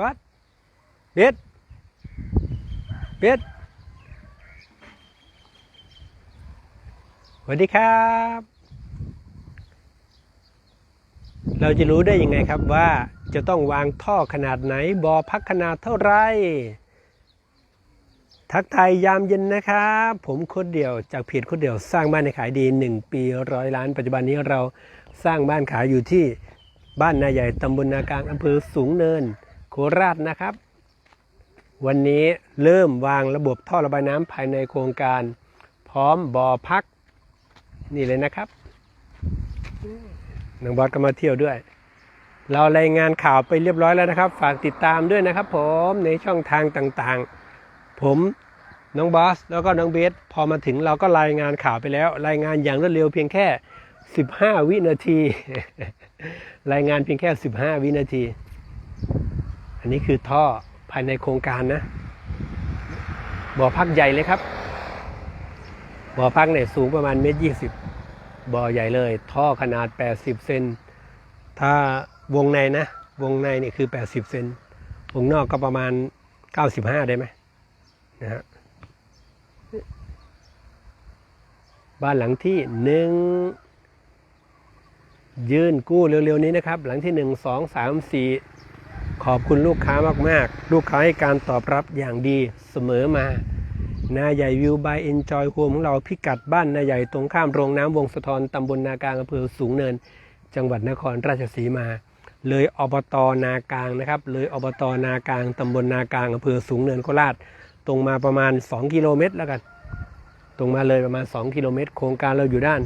วัดเป็ดเป็ดสวัสดีครับ เราจะรู้ได้ยังไงครับว่าจะต้องวางท่อขนาดไหนบอพักขนาดเท่าไรทักไทยยามเย็นนะครับ ผมคนเดียวจากเพจคนเดียวสร้างบ้านในขายดี 1 ปีร้อยล้าน ปัจจุบันนี้เราสร้างบ้านขายอยู่ที่บ้านนาใหญ่ตำบลนากลางอำเภอสูงเนิน โคราชนะครับ วันนี้เริ่มวางระบบท่อระบายน้ำภายในโครงการ พร้อมบ่อพัก นี่เลยนะครับน้องบอสก็มาเที่ยวด้วย เรารายงานข่าวไปเรียบร้อยแล้วนะครับ ฝากติดตามด้วยนะครับ ผมในช่องทางต่างๆ ผมน้องบอสแล้วก็น้องเบสพอมาถึงเราก็รายงานข่าวไปแล้ว รายงานอย่างรวดเร็วเพียงแค่ 15 วินาที รายงานเพียงแค่ 15 วินาที อันนี้คือท่อภายในโครงการนะ บ่อพักใหญ่เลยครับ บ่อพักเนี่ยสูงประมาณเมตรยี่สิบบ่อใหญ่เลย ท่อขนาด 80 เซน ถ้าวงในนะ วงในนี่คือ 80 เซน วงนอกก็ประมาณ 95 ได้ไหมนะฮะ บ้านหลังที่หนึ่งยื่นกู้เร็วๆนี้นะครับ หลังที่หนึ่งสองสามสี่ ขอบคุณลูกค้ามากๆ ลูกค้าให้การตอบรับอย่างดีเสมอมา นาใหญ่วิวบายเอนจอยโฮมของเราพิกัดบ้านนาใหญ่ตรงข้ามโรงน้ำวงสะทอนตำบลนากลางอำเภอสูงเนิน จังหวัดนครราชสีมา เลยอบตนากลางนะครับ เลยอบตนากลางตำบลนากลางอำเภอสูงเนินโคราช ตรงมาประมาณ 2 กิโลเมตรแล้วกัน ตรงมาเลยประมาณ 2 กิโลเมตร โครงการเราอยู่ด้าน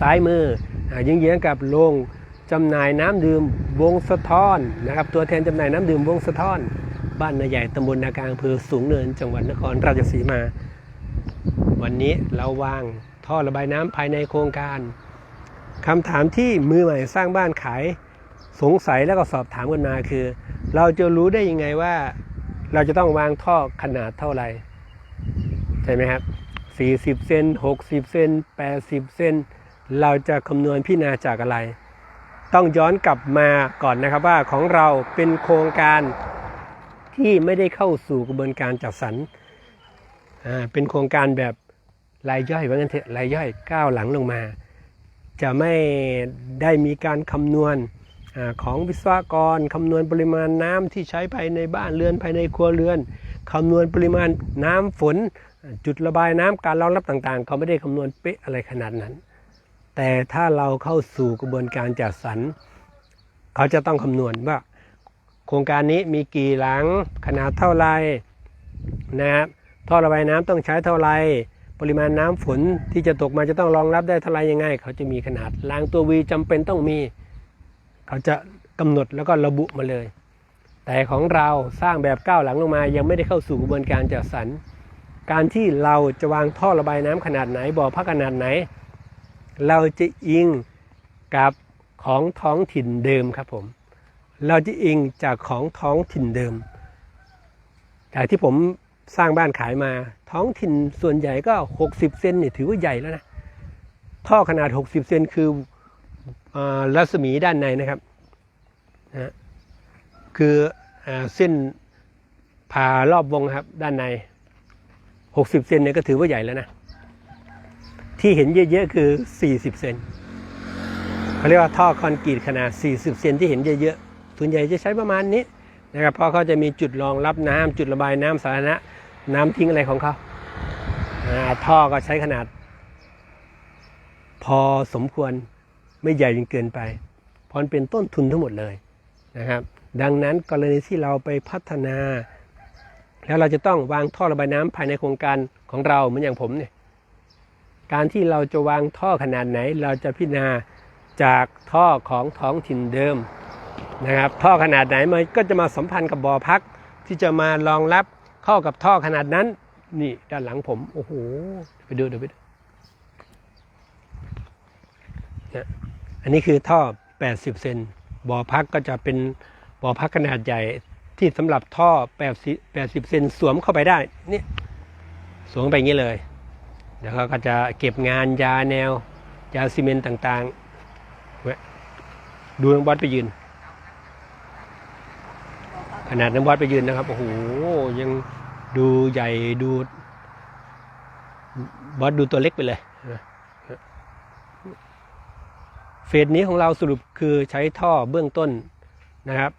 ซ้ายมืออ่าเยื้องกับโรง จำหน่ายน้ำดื่มวงสะท้อนนะครับ ตัวแทนจำหน่ายน้ำดื่มวงสะท้อน บ้านนาใหญ่ตำบลนากลางอำเภอสูงเนิน จังหวัดนครราชสีมา วันนี้เราวางท่อระบายน้ำภายในโครงการคำถามที่มือใหม่สร้างบ้านขายสงสัยแล้วก็สอบถามกันมาคือ เราจะรู้ได้ยังไงว่าเราจะต้องวางท่อขนาดเท่าไหร่ใช่ไหมครับ40เซน60เซน80เซนเราจะคำนวณพิจารณาจากอะไร ต้องย้อนกลับมาก่อนนะครับว่าของเราเป็นโครงการที่ไม่ได้เข้าสู่กระบวนการจัดสรรเป็นโครงการแบบรายย่อยว่างั้นเถอะรายย่อยก้าวหลังลงมา จะไม่ได้มีการคำนวณของวิศวกรคำนวณปริมาณน้ำที่ใช้ภายในบ้านเรือนภายในครัวเรือนคำนวณปริมาณน้ำฝน จุดระบายน้ำการรองรับต่างๆ เขาไม่ได้คำนวณเป๊ะอะไรขนาดนั้น แต่ถ้าเราเข้าสู่กระบวนการจัดสรร เขาจะต้องคำนวณว่า โครงการนี้มีกี่หลังขนาดเท่าไรนะครับท่อระบายน้ำต้องใช้เท่าไร ปริมาณน้ำฝนที่จะตกมาจะต้องรองรับได้เท่าไรยังไง เขาจะมีขนาดรางตัววีจำเป็นต้องมี เขาจะกำหนดแล้วก็ระบุมาเลย แต่ของเราสร้างแบบก้าวหลังลงมา ยังไม่ได้เข้าสู่กระบวนการจัดสรร การที่เราจะวางท่อระบายน้ำขนาดไหนบ่อพักขนาดไหน เราจะอิงกับของท้องถิ่นเดิมครับผม เราจะอิงจากของท้องถิ่นเดิมแต่ที่ผมสร้างบ้านขายมาท้องถิ่นส่วนใหญ่ก็ 60 เซนเนี่ยถือว่าใหญ่แล้วนะ ท่อขนาด 60 เซนคืออรัศมีด้านในนะครับนะคืออเส้นผ่ารอบวงครับด้านใน 60 เซนเนี่ยก็ถือว่าใหญ่แล้วนะ ที่เห็นเยอะๆคือ 40 เซนเขาเรียกว่าท่อคอนกรีตขนาด 40 เซนที่เห็นเยอะๆส่วนใหญ่จะใช้ประมาณนี้นะครับเพราะเขาจะมีจุดรองรับน้ำจุดระบายน้ำสาธารณะน้ำทิ้งอะไรของเขาาท่อก็ใช้ขนาด พอสมควรไม่ใหญ่จนเกินไปเพราะมันเป็นต้นทุนทั้งหมดเลยนะครับ ดังนั้นกรณีที่เราไปพัฒนา แล้วเราจะต้องวางท่อระบายน้ำภายในโครงการของเราเหมือนอย่างผมเนี่ย การที่เราจะวางท่อขนาดไหน เราจะพิจารณาจากท่อของท้องถิ่นเดิมนะครับ ท่อขนาดไหนมันก็จะมาสัมพันธ์กับบ่อพักที่จะมารองรับเข้ากับท่อขนาดนั้น นี่ด้านหลังผม โอ้โหไปดูเดี๋ยวไปดูเนี่ยอันนี้คือท่อ 80 เซนบ่อพักก็จะเป็นบ่อพักขนาดใหญ่ที่สำหรับท่อ 80 80 เซนสวมเข้าไปได้นี่สวมไปอย่างนี้เลย เดี๋ยวเขาก็จะเก็บงานยาแนว ยาซีเมนต์ต่างๆ ดูน้องบอสไปยืน ขนาดน้ำวัดไปยืนนะครับ โอ้โห ยังดูใหญ่ดู บอสดูตัวเล็กไปเลยเฟสนี้ของเราสรุปคือใช้ท่อเบื้องต้นนะครับ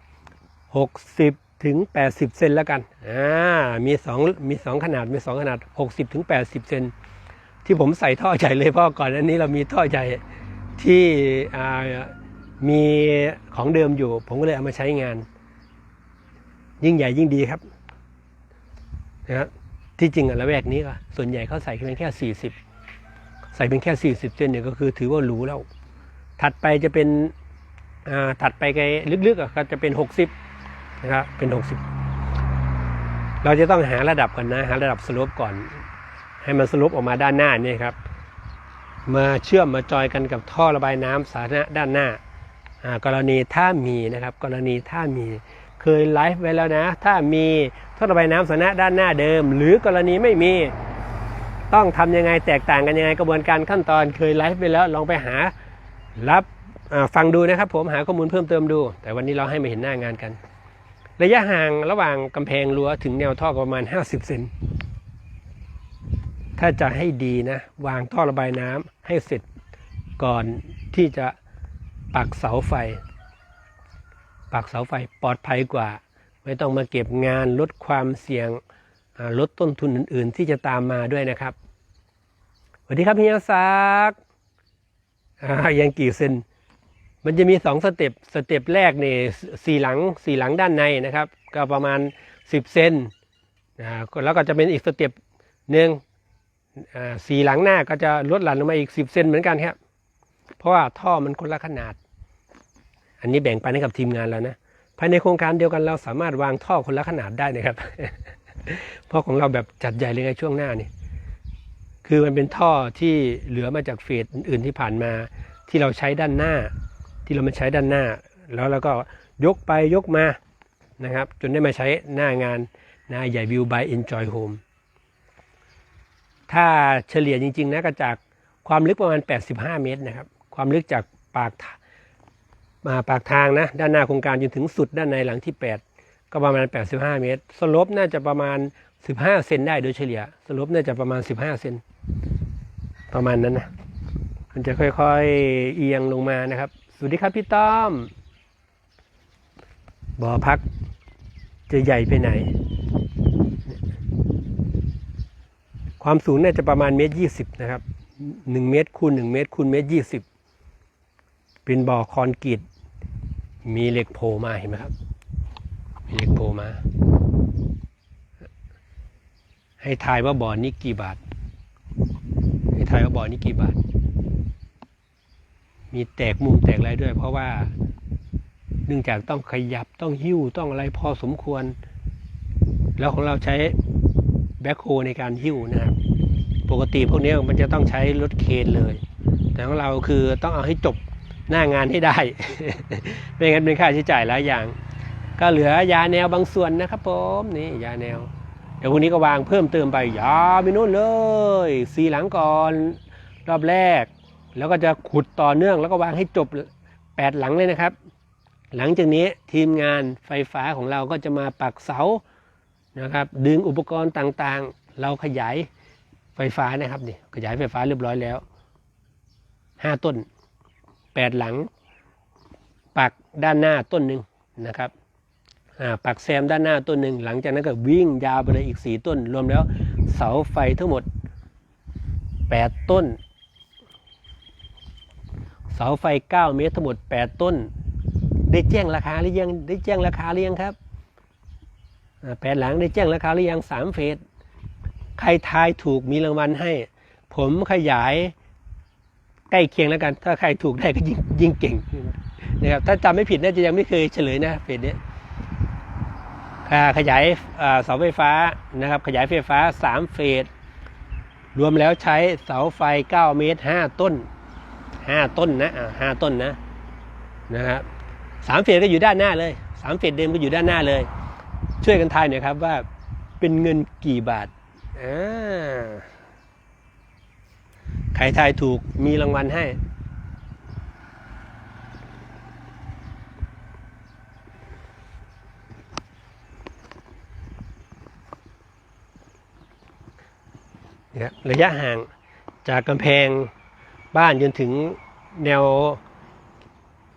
60 ถึง 80 เซนแล้วกัน อ่า มีสองมีสองขนาด มีสองขนาด 60 ถึง 80 เซน ที่ผมใส่ท่อใหญ่เลยเพราะก่อนอันนี้เรามีท่อใหญ่ที่มีของเดิมอยู่ ผมก็เลยเอามาใช้งาน ยิ่งใหญ่ยิ่งดีครับนะครับที่จริงอะละแวกนี้ก็ส่วนใหญ่เขาใส่เพียงแค่40ใส่เป็นแค่40เซนเนี่ยก็คือถือว่าหรูแล้ว ถัดไปจะเป็นถัดไปไกลลึกๆอะก็จะเป็น60นะครับเป็น60เราจะต้องหาระดับก่อนนะ หาระดับสโลปก่อน ให้มันสโลปออกมาด้านหน้านี่ครับ มาเชื่อมมาจอยกันกับท่อระบายน้ำสาธารณะด้านหน้ากรณีถ้ามีนะครับ กรณีถ้ามีเคยไลฟ์ไว้แล้วนะ ถ้ามีท่อระบายน้ำสาธารณะด้านหน้าเดิม หรือกรณีไม่มีต้องทำยังไงแตกต่างกันยังไงกระบวนการขั้นตอนเคยไลฟ์ไปแล้วลองไปหารับฟังดูนะครับ ผมหาข้อมูลเพิ่มเติมดู แต่วันนี้เราให้มาเห็นหน้างานกัน ระยะห่างระหว่างกำแพงรั้วถึงแนวท่อประมาณ 50 เซน ถ้าจะให้ดีนะ วางท่อระบายน้ำให้เสร็จก่อนที่จะปักเสาไฟ ปักเสาไฟปลอดภัยกว่า ไม่ต้องมาเก็บงานลดความเสี่ยงลดต้นทุนอื่น ๆ ที่จะตามมาด้วยนะครับสวัสดีครับเฮียซักยังกี่เซนมันจะมีสองสเต็ปสเต็ปแรกนี่สี่หลังสี่หลังด้านในนะครับ ก็ประมาณ 10 เซนแล้วก็จะเป็นอีกสเต็ปหนึ่ง สีหลังหน้าก็จะลดหลั่นลงมาอีก 10 เซนเหมือนกันครับ เพราะว่าท่อมันคนละขนาด อันนี้แบ่งไปให้กับทีมงานแล้วนะ ภายในโครงการเดียวกันเราสามารถวางท่อคนละขนาดได้นะครับ เพราะของเราแบบจัดใหญ่เลยในช่วงหน้านี่ คือมันเป็นท่อที่เหลือมาจากเฟสอื่นที่ผ่านมาที่เราใช้ด้านหน้า ที่เรามาใช้ด้านหน้า แล้วเราก็ยกไปยกมานะครับ จนได้มาใช้หน้างานหน้าใหญ่วิว by Enjoy Home ถ้าเฉลี่ยจริงๆนะก็จากความลึกประมาณ 85 เมตรนะครับ ความลึกจากปากมาปากทางนะด้านหน้าโครงการจนถึงสุดด้านในหลังที่ 8 ก็ประมาณ 85 เมตร สลปน่าจะประมาณ 15 เซนได้โดยเฉลี่ย สลปน่าจะประมาณ 15 เซนประมาณนั้นนะมันจะค่อยๆเอียงลงมานะครับ สวัสดีครับพี่ต้อมบ่อพักจะใหญ่ไปไหน ความสูงน่าจะประมาณเมตรยี่สิบนะครับหนึ่งเมตรคูณหนึ่งเมตรคูณเมตรยี่สิบเป็นบ่อคอนกรีตมีเหล็กโผล่มาเห็นไหมครับ มีเหล็กโผล่มา ให้ทายว่าบ่อนี้กี่บาท ให้ทายว่าบ่อนี้กี่บาท มีแตกมุมแตกอะไรด้วย เพราะว่าเนื่องจากต้องขยับต้องหิ้วต้องอะไรพอสมควร แล้วของเราใช้ บ็คโฮในการหิ้วนะครับ ปกติพวกนี้มันจะต้องใช้รถเคนเลย แต่ของเราคือต้องเอาให้จบหน้างานให้ได้ ไม่งั้นเป็นค่าใช้จ่ายหลายอย่าง ก็เหลือยาแนวบางส่วนนะครับผมนี่ยาแนว เดี๋ยวพรุ่งนี้ก็วางเพิ่มเติมไปยาไปนู่นเลยสีหลังก่อนรอบแรก แล้วก็จะขุดต่อเนื่องแล้วก็วางให้จบแปดหลังเลยนะครับ หลังจากนี้ทีมงานไฟฟ้าของเราก็จะมาปักเสา นะครับ ดึงอุปกรณ์ต่างๆ เราขยายไฟฟ้านะครับนี่ขยายไฟฟ้าเรียบร้อยแล้วห้าต้นแปดหลัง ปักด้านหน้าต้นหนึ่งนะครับปักแซมด้านหน้าต้นหนึ่งหลังจากนั้นก็วิ่งยาวไปเลยอีกสี่ต้น รวมแล้วเสาไฟทั้งหมดแปดต้น เสาไฟเก้าเมตรทั้งหมดแปดต้น ได้แจ้งราคาหรือยังได้แจ้งราคาหรือยังครับ แผนหลังได้แจ้งราคาหรือยังสามเฟสใครทายถูกมีรางวัลให้ ผมขยายใกล้เคียงแล้วกัน ถ้าใครถูกได้ก็ยิ่งยิ่งเก่งนะครับถ้าจำไม่ผิดน่าจะยังไม่เคยเฉลยนะเฟสนี้อ่าขยายเสาไฟฟ้านะครับ ขยายไฟฟ้า 3 เฟสรวมแล้วใช้เสาไฟ 9 เมตร 5 ต้น 5 ต้นนะห้าต้นนะนะครับสามเฟสก็อยู่ด้านหน้าเลยสามเฟสเดิมก็อยู่ด้านหน้าเลย ช่วยกันทายหน่อยครับว่าเป็นเงินกี่บาทใครทายถูกมีรางวัลให้ ระยะห่างจากกำแพงบ้านจนถึงแนว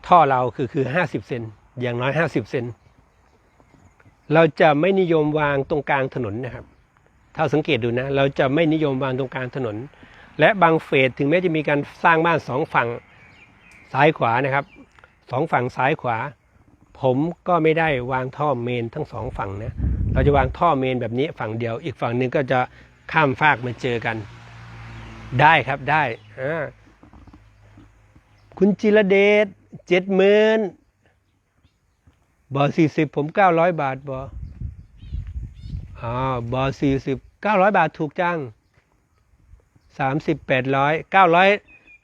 ท่อเราคือคือห้าสิบเซนอย่างน้อยห้าสิบเซน เราจะไม่นิยมวางตรงกลางถนนนะครับ ถ้าสังเกตดูนะ เราจะไม่นิยมวางตรงกลางถนน และบางเฟสถึงแม้จะมีการสร้างบ้านสองฝั่งซ้ายขวานะครับสองฝั่งซ้ายขวา ผมก็ไม่ได้วางท่อเมนทั้งสองฝั่งนะเราจะวางท่อเมนแบบนี้ฝั่งเดียว อีกฝั่งหนึ่งก็จะข้ามฟากมาเจอกัน ได้ครับได้อ่าคุณจิรเดชเจ็ดหมื่น บอสี่สิบผมเก้าร้อยบาทบออ๋อบอสี่สิบเก้าร้อยบาทถูกจังสามสิบแปดร้อยเก้าร้อย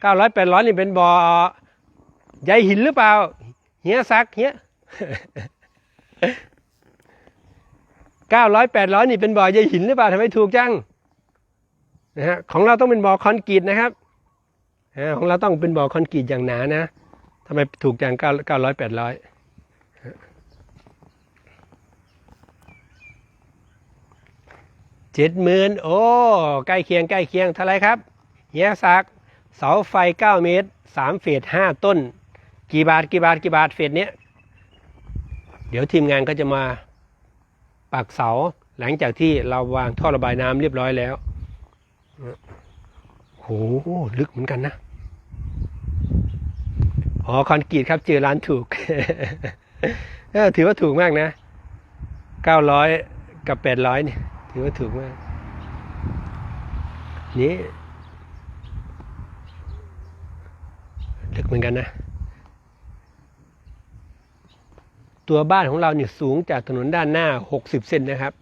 เก้าร้อยแปดร้อยนี่เป็นบอใยหินหรือเปล่า เฮียซักเฮียเก้าร้อยแปดร้อยนี่เป็นบ่อใยหินหรือเปล่าทำไมถูกจังนะฮะของเราต้องเป็นบ่อคอนกรีตนะครับของเราต้องเป็นบ่อคอนกรีตอย่างหนานะทำไมถูกจังเก้าเก้าร้อยแปดร้อย เจ็ดหมื่นโอ้ ใกล้เคียงใกล้เคียงเท่าไรครับเฮียซักเสาไฟเก้าเมตรสามเฟสห้าต้น กี่บาทกี่บาทกี่บาทเฟสเนี้ยเดี๋ยวทีมงานก็จะมาปักเสาหลังจากที่เราวางท่อระบายน้ำเรียบร้อยแล้วโหลึกเหมือนกันนะอ๋อคอนกรีตครับเจอร้านถูกถือว่าถูกมากนะเก้าร้อยกับแปดร้อยเนี่ย ถือว่าถูกมาก นี่ลึกเหมือนกันนะ ตัวบ้านของเราเนี่ยสูงจากถนนด้านหน้า 60 เซนนะครับ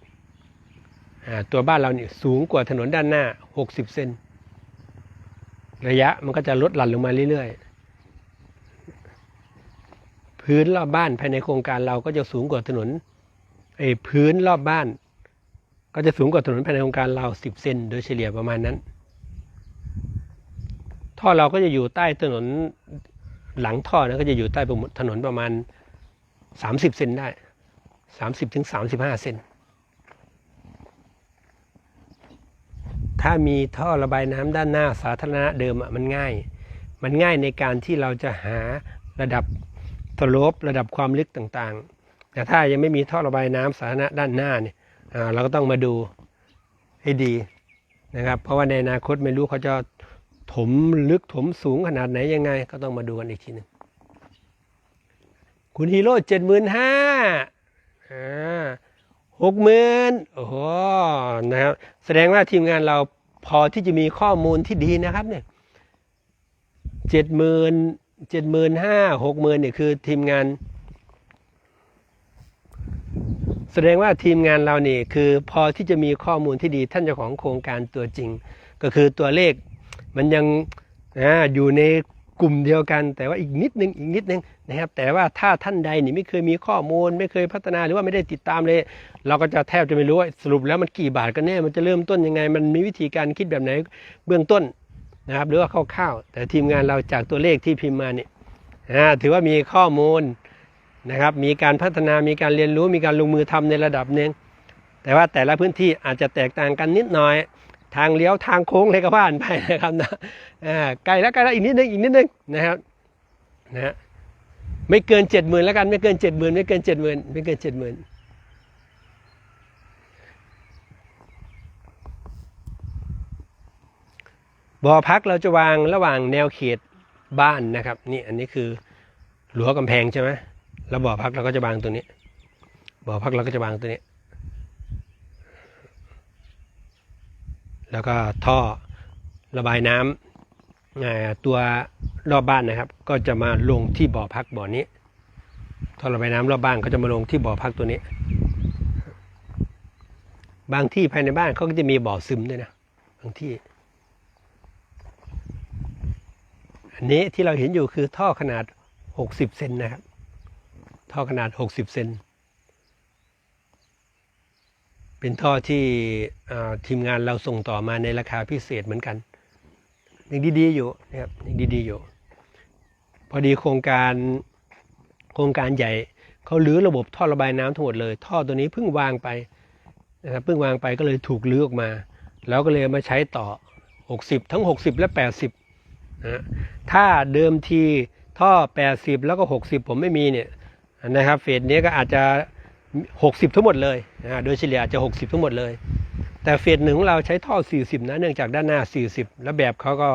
ตัวบ้านเราเนี่ยสูงกว่าถนนด้านหน้า 60 เซน ระยะมันก็จะลดหลั่นลงมาเรื่อยๆ พื้นรอบบ้านภายในโครงการเราก็จะสูงกว่าถนนไอ้พื้นรอบบ้าน ก็จะสูงกว่าถนนภายในโครงการเรา10 เซนโดยเฉลี่ยประมาณนั้น ท่อเราก็จะอยู่ใต้ถนนหลังท่อนะก็จะอยู่ใต้ถนนประมาณสามสิบเซนได้สามสิบถึงสามสิบห้าเซนถ้ามีท่อระบายน้ำด้านหน้าสาธารณะเดิมอะมันง่าย มันง่ายในการที่เราจะหาระดับสโลประดับความลึกต่างๆ แต่ถ้ายังไม่มีท่อระบายน้ำสาธารณะด้านหน้าเนี่ย เราก็ต้องมาดูให้ดีนะครับ เพราะว่าในอนาคตไม่รู้เขาจะถมลึกถมสูงขนาดไหนยังไง ก็ต้องมาดูกันอีกทีหนึ่งคุณฮีโร่เจ็ดหมื่นห้าหกหมื่นโอ้โหนะครับแสดงว่าทีมงานเราพอที่จะมีข้อมูลที่ดีนะครับเนี่ยเจ็ดหมื่นเจ็ดหมื่นห้าหกหมื่นเนี่ยคือทีมงาน แสดงว่าทีมงานเรานี่คือพอที่จะมีข้อมูลที่ดีท่านเจ้าของโครงการตัวจริง ก็คือตัวเลขมันยังอ่าอยู่ในกลุ่มเดียวกัน แต่ว่าอีกนิดนึงอีกนิดนึงนะครับ แต่ว่าถ้าท่านใดนี่ไม่เคยมีข้อมูล ไม่เคยพัฒนาหรือว่าไม่ได้ติดตามเลย เราก็จะแทบจะไม่รู้ว่าสรุปแล้วมันกี่บาทกันแน่มันจะเริ่มต้นยังไง มันมีวิธีการคิดแบบไหนเบื้องต้นนะครับหรือว่าคร่าวๆแต่ทีมงานเราจากตัวเลขที่พิมพ์มาเนี่ยถือว่ามีข้อมูล นะครับ มีการพัฒนามีการเรียนรู้มีการลงมือทำในระดับหนึ่งแต่ว่าแต่ละพื้นที่อาจจะแตกต่างกันนิดหน่อย ทางเลี้ยวทางโค้งอะไรก็ว่านไปนะครับนะอ่าไกลแล้วไกลแล้วอีกนิดนึงอีกนิดนึงนะครับนะฮะไม่เกินเจ็ดหมื่นแล้วกันไม่เกินเจ็ดหมื่นไม่เกินเจ็ดหมื่นไม่เกินเจ็ดหมื่นบ่อพักเราจะวางระหว่างแนวเขตบ้านนะครับ นี่อันนี้คือรั้วกำแพงใช่ไหม แล้วบ่อพักเราก็จะวางตัวนี้ บ่อพักเราก็จะวางตัวนี้ แล้วก็ท่อระบายน้ำตัวรอบบ้านนะครับ ก็จะมาลงที่บ่อพักบ่อนี้ท่อระบายน้ำรอบบ้านก็จะมาลงที่บ่อพักตัวนี้ บางที่ภายในบ้านเขาก็จะมีบ่อซึมด้วยนะบางที่ อันนี้ที่เราเห็นอยู่คือท่อขนาด 60 เซนนะครับ ท่อขนาด 60 เซน เป็นท่อที่ทีมงานเราส่งต่อมาในราคาพิเศษเหมือนกันยังดีๆอยู่นะครับยังดีๆอยู่ พอดีโครงการโครงการใหญ่เขาลื้อระบบท่อระบายน้ำทั้งหมดเลย ท่อตัวนี้เพิ่งวางไปนะครับเพิ่งวางไปก็เลยถูกลื้อออกมา แล้วก็เลยมาใช้ต่อ 60 ทั้ง 60 และ 80นะถ้าเดิมทีท่อ 80 แล้วก็ 60 ผมไม่มีเนี่ย นะครับเฟสนี้ก็อาจจะ 60 ทั้งหมดเลยนะโดยเฉลี่ยอาจจะ 60 ทั้งหมดเลย แต่เฟสหนึ่งของเราใช้ท่อ 40 นะเนื่องจากด้านหน้า 40 แล้วแบบเขาก็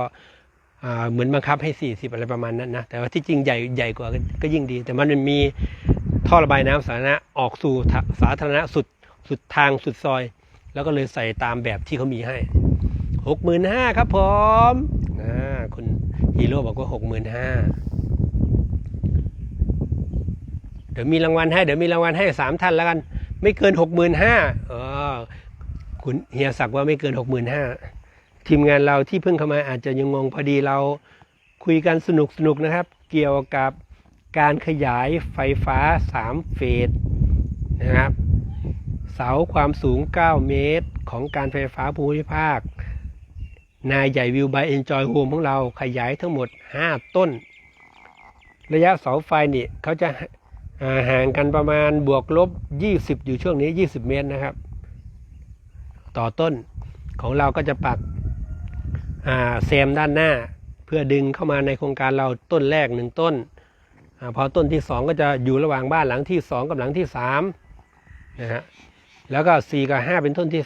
เหมือนบังคับให้ 40 อะไรประมาณนั้นนะแต่ว่าที่จริงใหญ่ใหญ่กว่าก็ยิ่งดี แต่มันมีท่อระบายน้ำสาธารณะออกสู่สาธารณะสุดสุดทางสุดซอย แล้วก็เลยใส่ตามแบบที่เขามีให้ 65,000ครับผมนะคุณฮีโร่บอกว่า 65,000 ดี๋ยวมีรางวัลให้เดี๋ยวมีรางวัลให้สามท่านแล้วกัน ไม่เกินหกหมื่นห้าออคุณเฮียศักดิ์ว่าไม่เกินหกหมื่นห้าทีมงานเราที่เพิ่งเข้ามาอาจจะยังงงพอดีเราคุยกันสนุกสนุกนะครับ เกี่ยวกับการขยายไฟฟ้า3เฟสนะครับ เสาความสูง 9 เมตรของการไฟฟ้าภูมิภาค นายใหญ่วิวบายเอนจอยโฮมของเราขยายทั้งหมด 5 ต้น ระยะเสาไฟนี่เขาจะ ห่างกันประมาณบวกลบ 20 อยู่ช่วงนี้ 20 เมตรนะครับ ต่อต้นของเราก็จะปักอ่าแซมด้านหน้า เพื่อดึงเข้ามาในโครงการเราต้นแรกหนึ่งต้นอพอต้นที่ 2 ก็จะอยู่ระหว่างบ้านหลังที่ 2 กับหลังที่3นะฮะแล้วก็ 4 กับ 5 เป็นต้นที่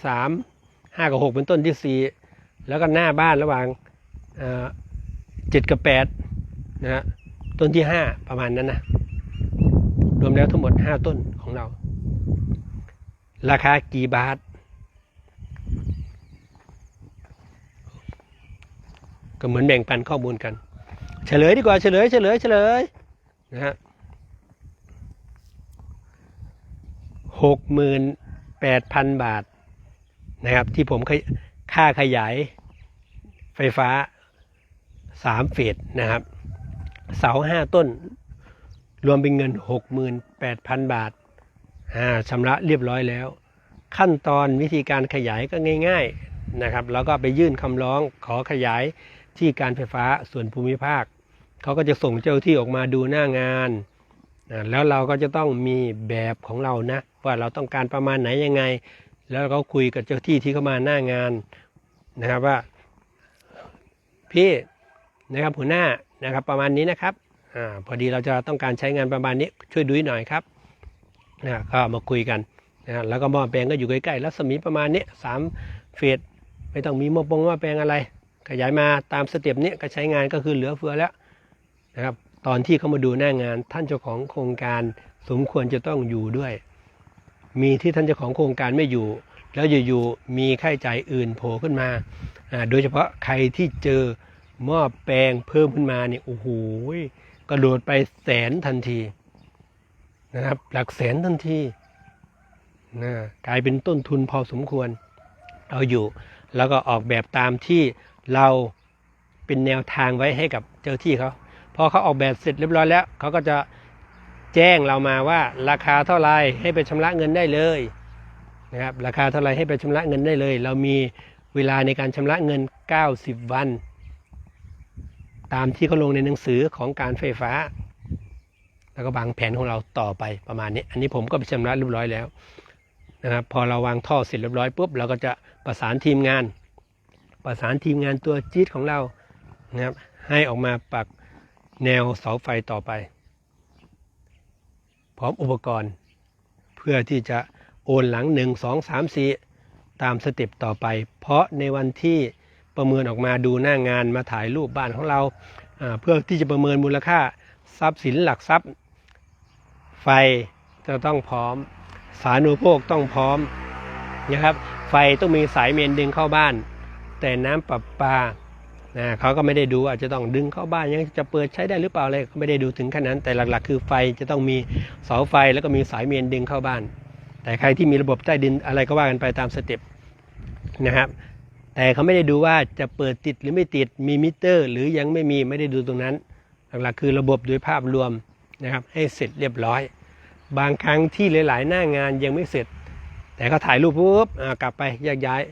3 5 กับ 6 เป็นต้นที่ 4 แล้วก็หน้าบ้านระหว่างอ่า7กับ8นะฮะต้นที่ 5 ประมาณนั้นนะ รวมแล้วทั้งหมด 5 ต้นของเรา ราคากี่บาท ก็เหมือนแบ่งปันข้อมูลกัน เฉลยดีกว่าเฉลยเฉลยเฉลยนะฮะหกหมื่นแปดพันบาทนะครับ ที่ผมค่าขยายไฟฟ้าสามเฟสนะครับ เสาห้าต้น รวมเป็นเงิน 68,000 บาทาชำระเรียบร้อยแล้ว ขั้นตอนวิธีการขยายก็ง่ายๆนะครับแล้วก็ไปยื่นคำร้องขอขยายที่การไฟฟ้าส่วนภูมิภาค เขาก็จะส่งเจ้าที่ออกมาดูหน้างานแล้วเราก็จะต้องมีแบบของเรานะ ว่าเราต้องการประมาณไหนยังไง แล้วก็คุยกับเจ้าที่ที่เข้ามาหน้างานนะครับว่าพี่นะครับหัวหน้านะครับประมาณนี้นะครับ อาพอดีเราจะต้องการใช้งานประมาณนี้ช่วยดูหน่อยครับนะก็มาคุยกันนะแล้วก็หม้อแปลงก็อยู่ใกล้ๆรัศมีประมาณนี้สามเฟสไม่ต้องมีหม้อปงหม้อแปลงอะไร ขยายมาตามสเต็ปนี้ก็ใช้งานก็คือเหลือเฟือแล้วนะครับตอนที่เขามาดูหน้างานท่านเจ้าของโครงการสมควรจะต้องอยู่ด้วย มีที่ท่านเจ้าของโครงการไม่อยู่ แล้วอยู่ๆมีค่าใช้จ่ายอื่นโผล่ขึ้นมาอ่าโดยเฉพาะใครที่เจอหม้อแปลงเพิ่มขึ้นมาเนี่ยโอ้โห กระโดดไปแสนทันทีนะครับ หลักแสนทันทีนะกลายเป็นต้นทุนพอสมควร เอาอยู่ แล้วก็ออกแบบตามที่เราเป็นแนวทางไว้ให้กับเจ้าที่เขาพอเขาออกแบบเสร็จเรียบร้อยแล้วเขาก็จะแจ้งเรามาว่าราคาเท่าไรให้ไปชำระเงินได้เลยนะครับราคาเท่าไรให้ไปชำระเงินได้เลย เรามีเวลาในการชำระเงิน 90 วัน ตามที่เขาลงในหนังสือของการไฟฟ้า แล้วก็วางแผนของเราต่อไปประมาณนี้ อันนี้ผมก็ไปชำระเรียบร้อยแล้วนะครับพอเราวางท่อเสร็จเรียบร้อยปุ๊บเราก็จะประสานทีมงาน ประสานทีมงานตัวจี๊ดของเรานะครับให้ออกมาปักแนวเสาไฟต่อไป พร้อมอุปกรณ์ เพื่อที่จะโอนหลัง 1 2 3 4 ตามสเต็ปต่อไป เพราะในวันที่ ประเมินออกมาดูหน้างานมาถ่ายรูปบ้านของเรา เพื่อที่จะประเมินมูลค่าทรัพย์สินหลักทรัพย์ ไฟจะต้องพร้อม สาธารณูปโภคต้องพร้อมนะครับ ไฟต้องมีสายเมนดึงเข้าบ้าน แต่น้ำประปานะเขาก็ไม่ได้ดูอาจจะต้องดึงเข้าบ้านยังจะเปิดใช้ได้หรือเปล่าเลยก็ไม่ได้ดูถึงขนาดนั้น แต่หลักๆ คือไฟจะต้องมีเสาไฟแล้วก็มีสายเมนดึงเข้าบ้าน แต่ใครที่มีระบบใต้ดินอะไรก็ว่ากันไปตามสเต็ปนะครับ แต่เขาไม่ได้ดูว่าจะเปิดติดหรือไม่ติดมีมิเตอร์ หรือยังไม่มีไม่ได้ดูตรงนั้น หลักๆคือระบบโดยภาพรวมนะครับให้เสร็จเรียบร้อย บางครั้งที่หลายๆ หน้างานยังไม่เสร็จ แต่เขาถ่ายรูปปุ๊บกลับไปแยกย้าย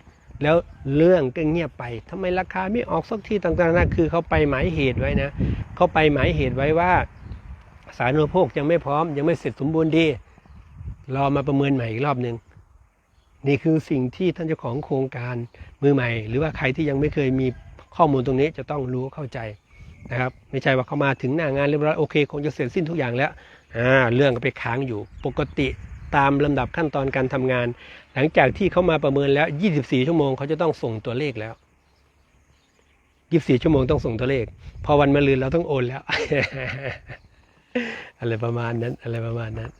แล้วเรื่องก็เงียบไปทำไมราคาไม่ออกสักทีต่างๆนะคือเขาไปหมายเหตุไว้นะเขาไปหมายเหตุไว้ว่าสารณูปโภคยังไม่พร้อมยังไม่เสร็จสมบูรณ์ดีรอมาประเมินใหม่อีกรอบหนึ่งนี่คือสิ่งที่ท่านเจ้าของโครงการ มือใหม่ หรือว่าใครที่ยังไม่เคยมีข้อมูลตรงนี้จะต้องรู้เข้าใจนะครับไม่ใช่ว่าเขามาถึงหน้างานเรียบร้อยโอเคคงจะเสร็จสิ้นทุกอย่างแล้วอ่าเรื่องก็ไปค้างอยู่ปกติตามลำดับขั้นตอนการทำงาน หลังจากที่เขามาประเมินแล้ว 24 ชั่วโมงเขาจะต้องส่งตัวเลขแล้ว 24 ชั่วโมงต้องส่งตัวเลข พอวันมะรืนเราต้องโอนแล้ว อะไรประมาณนั้น อะไรประมาณนั้น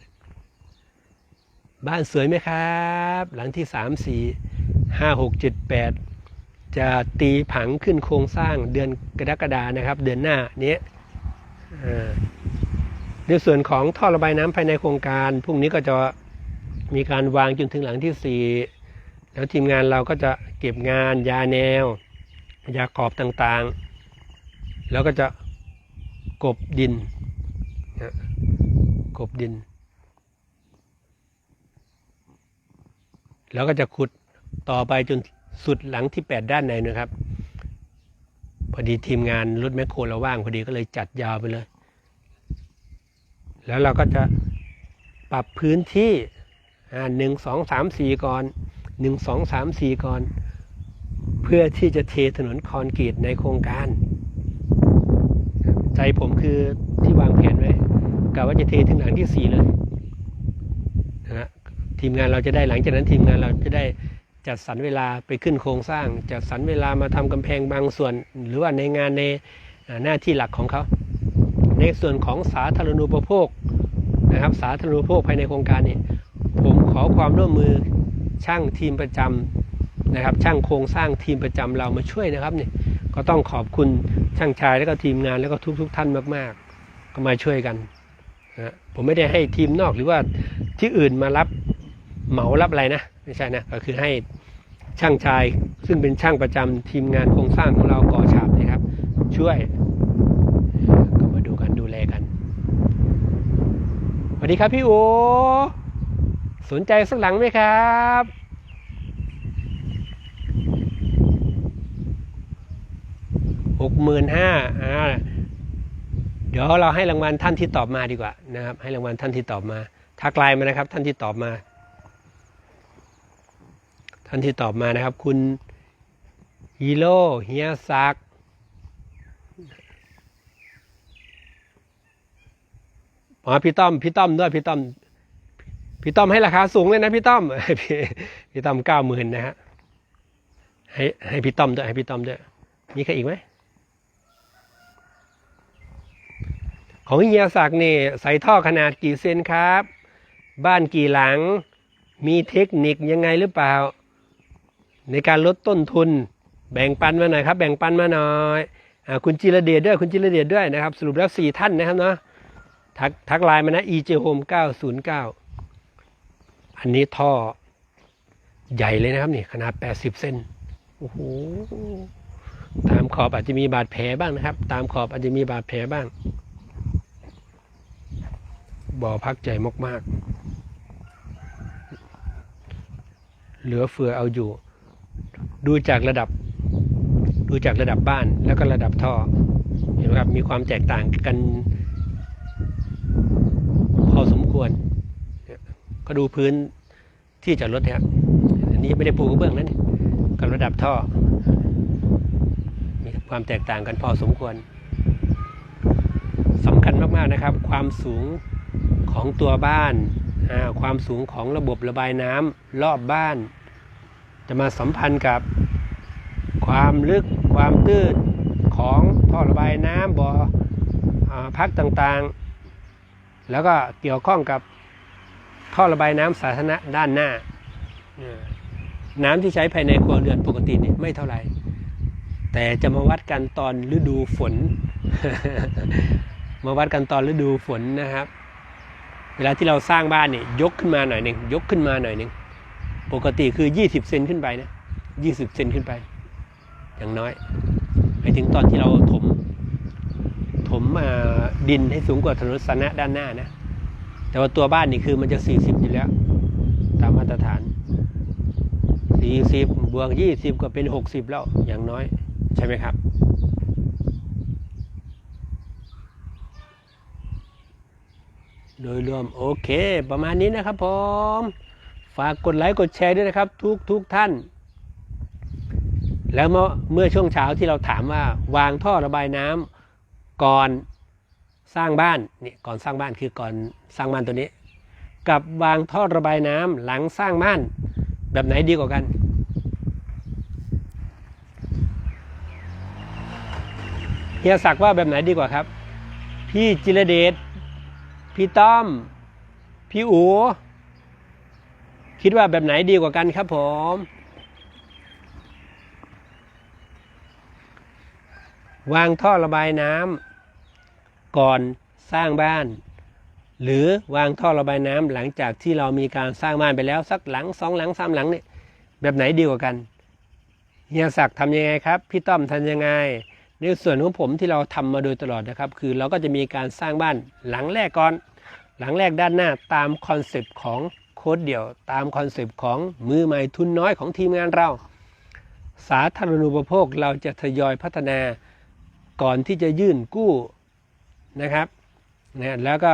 บ้านสวยไหมครับ หลังที่สามสี่ ห้าหกเจ็ดแปดจะตีผังขึ้นโครงสร้างเดือนกรกฎานะครับ เดือนหน้านี้ในส่วนของท่อระบายน้ำภายในโครงการพรุ่งนี้ก็จะมีการวางจนถึงหลังที่สี่แล้วทีมงานเราก็จะเก็บงานยาแนว ยาขอบต่างๆ แล้วก็จะกบดินกบดิน แล้วก็จะขุด ต่อไปจนสุดหลังที่ 8 ด้านในนะครับ พอดีทีมงานรถแมคโครเราว่างพอดีก็เลยจัดยาวไปเลย แล้วเราก็จะปรับพื้นที่หนึ่งสองสามสี่ก่อนหนึ่งสองสามสี่ก่อน เพื่อที่จะเทถนนคอนกรีตในโครงการ ใจผมคือที่วางแผนไว้กะว่าจะเทถึงหลังที่สี่เลยนะฮะทีมงานเราจะได้หลังจากนั้นทีมงานเราจะได้ จัดสรรเวลาไปขึ้นโครงสร้าง จัดสรรเวลามาทำกำแพงบางส่วน หรือว่าในงานในหน้าที่หลักของเขา ในส่วนของสาธารณูปโภคนะครับสาธารณูปโภคภายในโครงการนี้ผมขอความร่วมมือช่างทีมประจำนะครับ ช่างโครงสร้างทีมประจำเรามาช่วยนะครับเนี่ยก็ต้องขอบคุณช่างชายแล้วก็ทีมงานแล้วก็ทุกๆทท่านมากๆ ก็มาช่วยกันนะผมไม่ได้ให้ทีมนอกหรือว่าที่อื่นมารับเหมารับอะไรนะ ไม่ใช่นะก็คือให้ช่างชายซึ่งเป็นช่างประจำทีมงานโครงสร้างของเราก่อฉาบนะครับ ช่วย ก็มาดูกันดูแลกันสวัสดีครับพี่โอสนใจสักหลังไหมครับหกหมื่นห้าอ่าเดี๋ยวเราให้รางวัลท่านที่ตอบมาดีกว่านะครับ ให้รางวัลท่านที่ตอบมาทักไลน์มานะครับ ท่านที่ตอบมา ท่านที่ตอบมานะครับ คุณฮีโร่เฮียซักอ๋อพี่ต้อมพี่ต้อมด้วยพี่ต้อมพี่ต้อมให้ราคาสูงเลยนะพี่ต้อมพี่พี่ต้อมเก้าหมื่นนะฮะให้ให้พี่ต้อมด้วยให้พี่ต้อมด้วยมีใครอีกไหมของเฮียศักดิ์นี่ใส่ท่อขนาดกี่เซนครับ บ้านกี่หลัง มีเทคนิคยังไงหรือเปล่า ในการลดต้นทุน แบ่งปันมาหน่อยครับ แบ่งปันมาหน่อยอคุณจิรเดชด้วยคุณจิรเดชด้วยนะครับ สรุปแล้วสี่ท่านนะครับเนาะทักทักไลน์มานะ EJ Home 909 อันนี้ท่อใหญ่เลยนะครับนี่ขนาด 80 เซนโอ้โหตามขอบอาจจะมีบาดแผลบ้างนะครับ ตามขอบอาจจะมีบาดแผลบ้าง บ่อพักใจมากๆ เหลือเฟือเอาอยู่ ดูจากระดับ ดูจากระดับบ้านแล้วก็ระดับท่อ เห็นไหมครับมีความแตกต่างกัน พอสมควร ก็ดูพื้นที่จอดรถนะครับอันนี้ไม่ได้ปูกระเบื้องนะนี่กับระดับท่อ มีความแตกต่างกันพอสมควรสำคัญมากๆนะครับ ความสูงของตัวบ้าน ความสูงของระบบระบายน้ำรอบบ้าน จะมาสัมพันธ์กับความลึกความตื้นของท่อระบายน้ำบ่อพักต่างๆ แล้วก็เกี่ยวข้องกับท่อระบายน้ำสาธารณะด้านหน้า น้ำที่ใช้ภายในครัวเรือนปกตินี่ไม่เท่าไหร่ แต่จะมาวัดกันตอนฤดูฝน มาวัดกันตอนฤดูฝนนะครับ เวลาที่เราสร้างบ้านนี่ยกขึ้นมาหน่อยหนึ่งยกขึ้นมาหน่อยหนึ่ง ปกติคือ 20 เซนขึ้นไปนะ20 เซนขึ้นไป อย่างน้อยไปถึงตอนที่เราถม ถมอ่าดินให้สูงกว่าถนนสาธาระด้านหน้านะ แต่ว่าตัวบ้านนี่คือมันจะ 40 อยู่แล้ว ตามมาตรฐาน 40 บวก 20 ก็เป็น 60 แล้วอย่างน้อย ใช่ไหมครับโดยรวมโอเค ประมาณนี้นะครับผม ฝากกดไลค์กดแชร์ด้วยนะครับ ทุกทุกท่าน แล้วเมื่อเมื่อช่วงเช้าที่เราถามว่าวางท่อระบายน้ำก่อนสร้างบ้านนี่ก่อนสร้างบ้านคือก่อนสร้างบ้านตัวนี้ กับวางท่อระบายน้ำหลังสร้างบ้าน แบบไหนดีกว่ากัน เฮียศักดิ์ว่าแบบไหนดีกว่าครับ พี่จิรเดชพี่ต้อม พี่อู คิดว่าแบบไหนดีกว่ากันครับผม วางท่อระบายน้ำก่อนสร้างบ้าน หรือวางท่อระบายน้ำหลังจากที่เรามีการสร้างบ้านไปแล้วสักหลังสองหลังสามหลังเนี่ยแบบไหนดีกว่ากันเฮียศักดิ์ทำยังไงครับ พี่ต้อมทำยังไง ในส่วนของผมที่เราทำมาโดยตลอดนะครับ คือเราก็จะมีการสร้างบ้านหลังแรกก่อน หลังแรกด้านหน้าตามคอนเซปต์ของ โค้ดเดี่ยวตามคอนเซปต์ของมือใหม่ทุนน้อยของทีมงานเรา สาธารณูปโภคเราจะทยอยพัฒนาก่อนที่จะยื่นกู้นะครับนะแล้วก็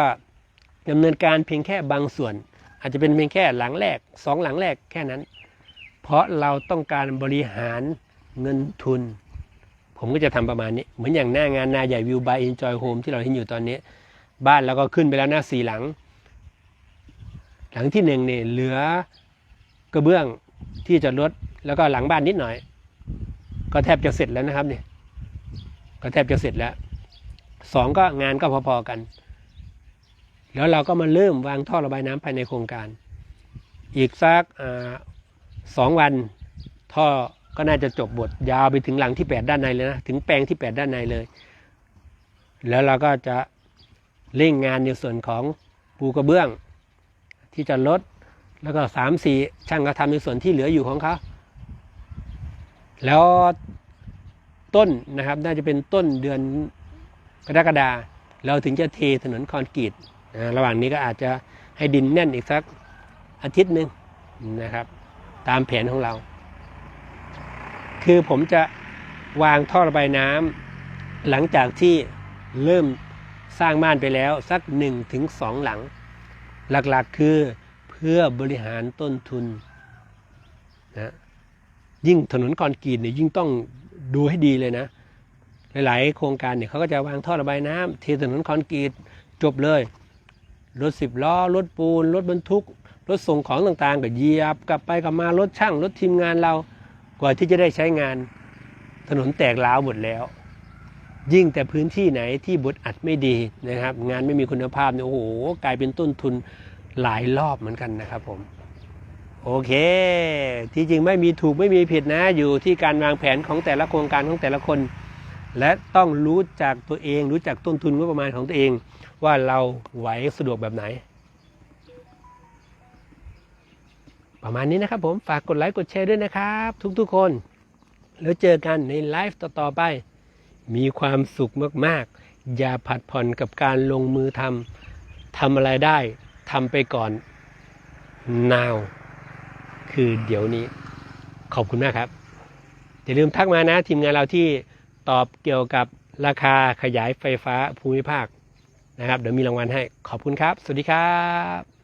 ดำเนินการเพียงแค่บางส่วน อาจจะเป็นเพียงแค่หลังแรกสองหลังแรกแค่นั้น เพราะเราต้องการบริหารเงินทุน ผมก็จะทำประมาณนี้ เหมือนอย่างหน้างานนาใหญ่วิวบายอินจอยโฮมที่เราเห็นอยู่ตอนนี้ บ้านเราก็ขึ้นไปแล้วหนะสี่หลัง หลังที่หนึ่งเนี่ยเหลือกระเบื้องที่จะลดแล้วก็หลังบ้านนิดหน่อย ก็แทบจะเสร็จแล้วนะครับเนี่ยก็แทบจะเสร็จแล้วสองก็งานก็พอๆกัน แล้วเราก็มาเริ่มวางท่อระบายน้ำภายในโครงการ อีกสักอสองวันท่อก็น่าจะจบบทยาวไปถึงหลังที่ 8 ด้านในเลยนะ ถึงแปลงที่ 8 ด้านในเลย แล้วเราก็จะเร่งงานในส่วนของปูกระเบื้อง ที่จะลดแล้วก็สามสี่ช่างก็ทำในส่วนที่เหลืออยู่ของเขาแล้วต้นนะครับน่าจะเป็นต้นเดือนกรกฎาเราถึงจะเทถนนคอนกรีตระหว่างนี้ก็อาจจะให้ดินแน่นอีกสักอาทิตย์หนึ่งนะครับ ตามแผนของเรา คือผมจะวางท่อระบายน้ำหลังจากที่เริ่มสร้างบ้านไปแล้วสัก1ถึง2หลัง หลักๆคือเพื่อบริหารต้นทุนนะยิ่งถนนคอนกรีตเนี่ยยิ่งต้องดูให้ดีเลยนะ หลายๆ โครงการเนี่ยเขาก็จะวางท่อระบายน้ำเทถนนคอนกรีตจบเลยรถสิบล้อรถปูนรถบรรทุกรถส่งของต่างๆ ก็เหยียบกลับไปกลับมารถช่างรถทีมงานเรา กว่าที่จะได้ใช้งานถนนแตกร้าวหมดแล้ว ยิ่งแต่พื้นที่ไหนที่บดอัดไม่ดีนะครับ งานไม่มีคุณภาพเนี่ยโอ้โหกลายเป็นต้นทุนหลายรอบเหมือนกันนะครับผม โอเค ที่จริงไม่มีถูกไม่มีผิดนะอยู่ที่การวางแผนของแต่ละโครงการของแต่ละคน และต้องรู้จักตัวเอง รู้จักต้นทุนงบประมาณของตัวเอง ว่าเราไหวสะดวกแบบไหน ประมาณนี้นะครับผมฝากกดไลค์กดแชร์ด้วยนะครับ ทุกๆคน แล้วเจอกันในไลฟ์ต่อๆไป มีความสุขมากๆ อย่าผัดผ่อนกับการลงมือทำทำอะไรได้ทำไปก่อน now คือเดี๋ยวนี้ ขอบคุณมากครับ อย่าลืมทักมานะทีมงานเราที่ตอบเกี่ยวกับราคาขยายไฟฟ้าภูมิภาคนะครับ เดี๋ยวมีรางวัลให้ ขอบคุณครับ สวัสดีครับ